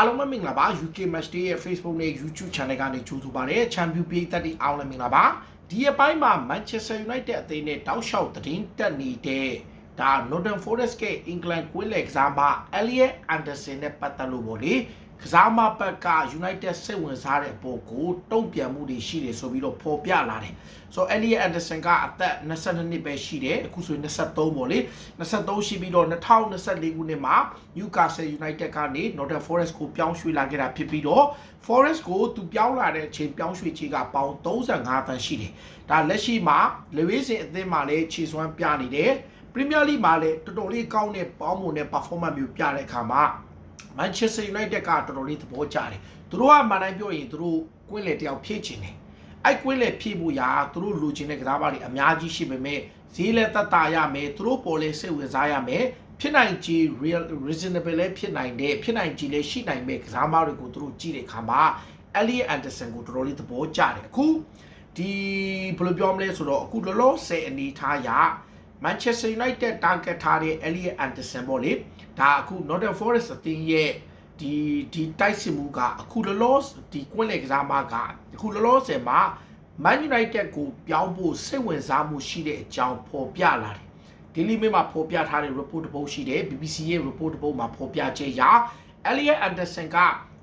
အားလုံးပဲမင်္ဂလာပါ UK Match Day ရဲ့ Facebook နဲ့ YouTube Channel ကနေကြိုဆိုပါရစေ။ Champion ပြည်သက်တွေအားလုံးမင်္ဂလာပါ။ဒီအပိုင်းမှာ Manchester United အသင်းနဲ့တောက်လျှောက်သတင်းတက်နေတဲ့ဒါ Northern Forest က England ကွင်းလယ်ကစားမ Elliot Anderson နဲ့ပတ်သက်လို့ပေါ့လေ ကစားမဘက်က United စိတ်ဝင်စားတဲ့အပေါ်ကိုတုံ့ပြန်မှုတွေရှိတယ်ဆိုပြီးတော့ဖော်ပြလာတယ်။ဆိုတော့ Elliot Anderson ကအသက်22နှစ်ပဲရှိတယ်။အခုဆိုရင်23ပေါ့လေ။23ရှိပြီးတော့2024ခုနှစ်မှာ Newcastle United ကနေ Northern Forest ကိုပြောင်းရွှေ့လာခဲ့တာဖြစ်ပြီးတော့ Forest ကိုသူပြောင်းလာတဲ့အချိန်ပြောင်းရွှေ့ချေကပေါင်35တန်းရှိတယ်။ဒါလက်ရှိမှာ Lewis အသင်းမှာလည်းခြေစွမ်းပြနေတယ်။ Premier League မှာလည်းတော်တော်လေးကောင်းတဲ့ပေါင်းမွန်တဲ့ performance မျိုးပြတဲ့အခါမှာ Manchester United ကတော်တော်လေးသဘောကျတယ်။သူတို့ကမှန်တိုင်းပြောရင်သူတို့ကွင်းလေတယောက်ဖြည့်ချင်တယ်။အဲ့ကွင်းလေဖြည့်ဖို့ရာသူတို့လိုချင်တဲ့ကစားပါတွေအများကြီးရှိပေမဲ့ဈေးလည်းတက်တာရမယ်သူတို့ပေါ်လဲစိတ်ဝင်စားရမယ်ဖြစ်နိုင်ခြေ real reasonable လည်းဖြစ်နိုင်တယ်ဖြစ်နိုင်ခြေလည်းရှိနိုင်မဲ့ကစားမတွေကိုသူတို့ကြည့်တဲ့အခါမှာ Elliot Anderson ကိုတော်တော်လေးသဘောကျတယ်အခုဒီဘယ်လိုပြောမလဲဆိုတော့အခုလောလောဆယ်အနေထားရ Manchester United target ထားတဲ့ Elliot Anderson ပေါ့လေဒါအခု Northern Forest အသင်းရဲ့ဒီဒီတိုက်စစ်မှုကအခုလောလောဒီကွင်းလေကစားမကအခုလောလောဆယ်မှာ Man United ကိုပြောင်းဖို့စိတ်ဝင်စားမှုရှိတဲ့အကြောင်းဖော်ပြလာတယ် Daily Mail မှာဖော်ပြထားတဲ့ report တစ်ပုဒ်ရှိတယ် BBC ရဲ့ report တစ်ပုဒ်မှာဖော်ပြချက်အရ Elliot Anderson က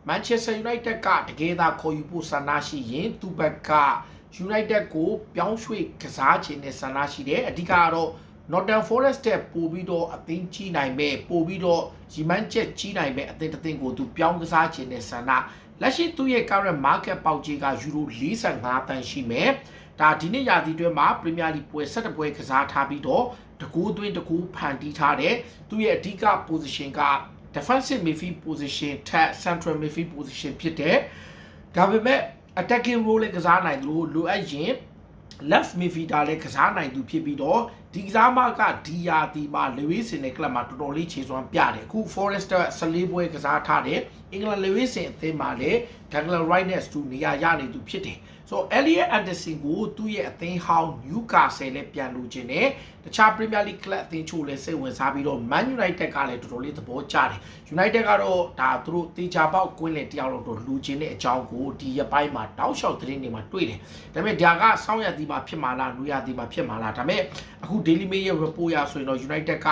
Manchester United ကတကယ်သာခေါ်ယူဖို့ဆန္ဒရှိရင်သူ့ဘက်က United ကိုပြောင်းရွှေ့ကစားခြင်းနဲ့ဆန္ဒရှိတယ်အဓိကကတော့ Northern Forest တဲ့ပို့ပြီးတော့အသင်းကြီးနိုင်မဲ့ပို့ပြီးတော့ရီမန်းချက်ကြီးနိုင်မဲ့အသင်းတစ်သင်းကိုသူပြောင်းကစားခြင်းနဲ့ဆန္ဒလက်ရှိသူ့ရဲ့ current market ပေါက်ကြီးကယူရို45တန်းရှိမယ်ဒါဒီနေ့ရာသီတွင်းမှာ Premier League ပွဲ17ပွဲကစားထားပြီးတော့တကူသွင်းတကူဖန်တီးထားတယ်သူ့ရဲ့အဓိက position က defensive midfield position ထက် central midfield position ဖြစ်တယ်ဒါပေမဲ့ attacking role လည်းကစားနိုင်တယ်လို့လိုအပ်ရင် left midfielder လည်းကစားနိုင်သူဖြစ်ပြီးတော့ဒီကစားမကဒီယာတီမှာ Lewis နဲ့ကလပ်မှာတော်တော်လေးခြေစွမ်းပြတယ်အခု Forester 14ပွဲကစားထားတယ်အင်္ဂလန် Lewis အသင်းမှာလည်း Declan Rice နဲ့ Stu နေရာရနေသူဖြစ်တယ်ဆိုတော့ Elliot Anderson ကိုသူ့ရဲ့အသင်းဟောင်း Newcastle လည်းပြန်လို့ခြင်းနဲ့ တခြား Premier League club အသင်းချို့လည်းစိတ်ဝင်စားပြီးတော့ Man United ကလည်းတော်တော်လေးသဘောကျတယ် United ကတော့ဒါသူတို့တေချာပေါက်ကွင်းလေတယောက်တော့လူချင်းတဲ့အကြောင်းကိုဒီရပိုင်းမှာတောက်လျှောက်သတင်းတွေမှာတွေ့တယ်ဒါပေမဲ့ဒါကစောင်းရသည်မှာဖြစ်မှာလားနူရသည်မှာဖြစ်မှာလားဒါပေမဲ့အခု Daily Mail ရဲ့ report ရဆိုရင်တော့ United က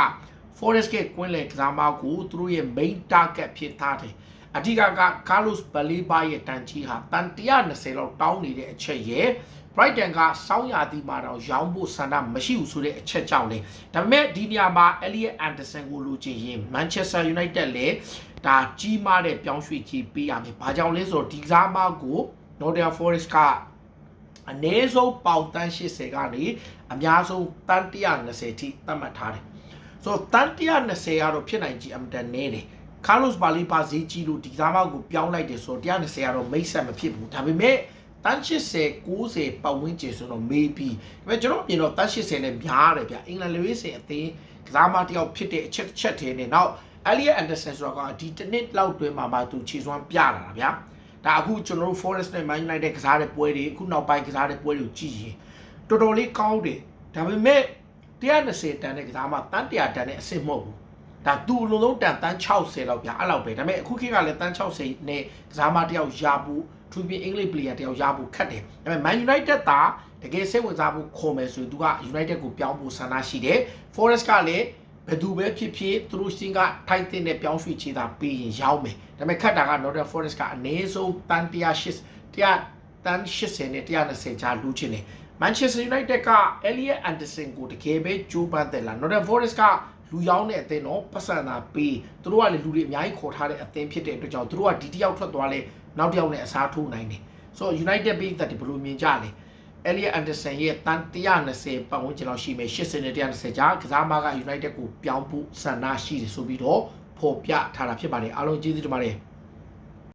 Forest ကကွင်းလေကစားမကိုသူတို့ရဲ့ main target ဖြစ်ထားတယ် အဓိကက Carlos Baleba ရဲ့တန်ကြီးဟာတန်120လောက်တောင်းနေတဲ့အချက်ရဲ့ Brighton ကစောင်းရသည်မှာတော့ရောင်းဖို့ဆန္ဒမရှိဘူးဆိုတဲ့အချက်ကြောင့်လေဒါပေမဲ့ဒီနေရာမှာ Elliot Anderson ကိုလိုချင်ရင် Manchester United လည်းဒါကြီးမားတဲ့ပြောင်းရွှေ့ခြင်းပေးရမယ်။ဘာကြောင့်လဲဆိုတော့ဒီကစားမကို Nottingham Forest ကအနည်းဆုံးပေါင်တန်း80ကနေအများဆုံးတန်း120ထိသတ်မှတ်ထားတယ်။ဆိုတော့တန်း120ကတော့ဖြစ်နိုင်ကြီးအမတန်နည်းတယ်။ Carlos Baleba ဈေးကြီးလို့ဒီကစားမကိုပြောင်းလိုက်တယ်ဆိုတော့120ကတော့မိတ်ဆက်မဖြစ်ဘူး။ဒါပေမဲ့တန်း80 90ပတ်ဝန်းကျင်ဆိုတော့ maybe ဒါပေမဲ့ကျွန်တော်မြင်တော့တန်း80နဲ့များတယ်ဗျအင်္ဂလန်လူရေးစင်အသင်းကစားမတယောက်ဖြစ်တဲ့အချက်တစ်ချက်တည်းနဲ့နောက် Elliot Anderson ဆိုတာကဒီတစ်နှစ်လောက်တွင်းမှာမှသူခြေစွမ်းပြလာတာဗျာဒါအခုကျွန်တော်တို့ Forest နဲ့ Man United ကစားတဲ့ပွဲတွေအခုနောက်ပိုင်းကစားတဲ့ပွဲတွေကိုကြည့်ရင်တော်တော်လေးကောင်းတယ်ဒါပေမဲ့120တန်တဲ့ကစားမတန်း100တန်တဲ့အစ်စ်မဟုတ်ဘူး ဒါသူ့အလုံးလုံးတန်တန်း60လောက်ဗျာအဲ့လောက်ပဲဒါပေမဲ့အခုခေတ်ကလည်းတန်း60နဲ့ကစားမတယောက်ရဖို့သူပြင်အင်္ဂလိပ် player တယောက်ရဖို့ခက်တယ်ဒါပေမဲ့ Man United သာတကယ်စိတ်ဝင်စားဖို့ခေါ်မယ်ဆိုရင်သူက United ကိုပြောင်းဖို့ဆန္ဒရှိတယ် Forest ကလည်းဘယ်သူပဲဖြစ်ဖြစ်သူတို့ရှင်ကထိုက်တဲ့နဲ့ပြောင်းရွှေ့ချေတာပေးရင်ရောင်းမယ်ဒါပေမဲ့ခက်တာက Northern Forest ကအနည်းဆုံးတန်180 100တန်80နဲ့120ချာလူချင်းတယ် Manchester United က Elliot Anderson ကိုတကယ်ပဲကြိုးပမ်းတယ်လား Northern Forest က လူရောင်းတဲ့အသင်းတော့ပတ်စံသာပေးသူတို့ကလည်းလူတွေအများကြီးခေါ်ထားတဲ့အသင်းဖြစ်တဲ့အတွက်ကြောင့်သူတို့ကဒီတယောက်ထွက်သွားလဲနောက်တစ်ယောက်နဲ့အစားထိုးနိုင်တယ်ဆိုတော့ United ပေးတဲ့ဒီဘယ်လိုမြင်ကြလဲ Elliot Anderson ရဲ့တန်120ပတ်ဝန်းကျင်လောက်ရှိမယ်80နဲ့120ကြားကစားမက United ကိုပြောင်းဖို့ဆန္ဒရှိတယ်ဆိုပြီးတော့ဖော်ပြထားတာဖြစ်ပါတယ်အားလုံးကျေးဇူးတင်ပါတယ်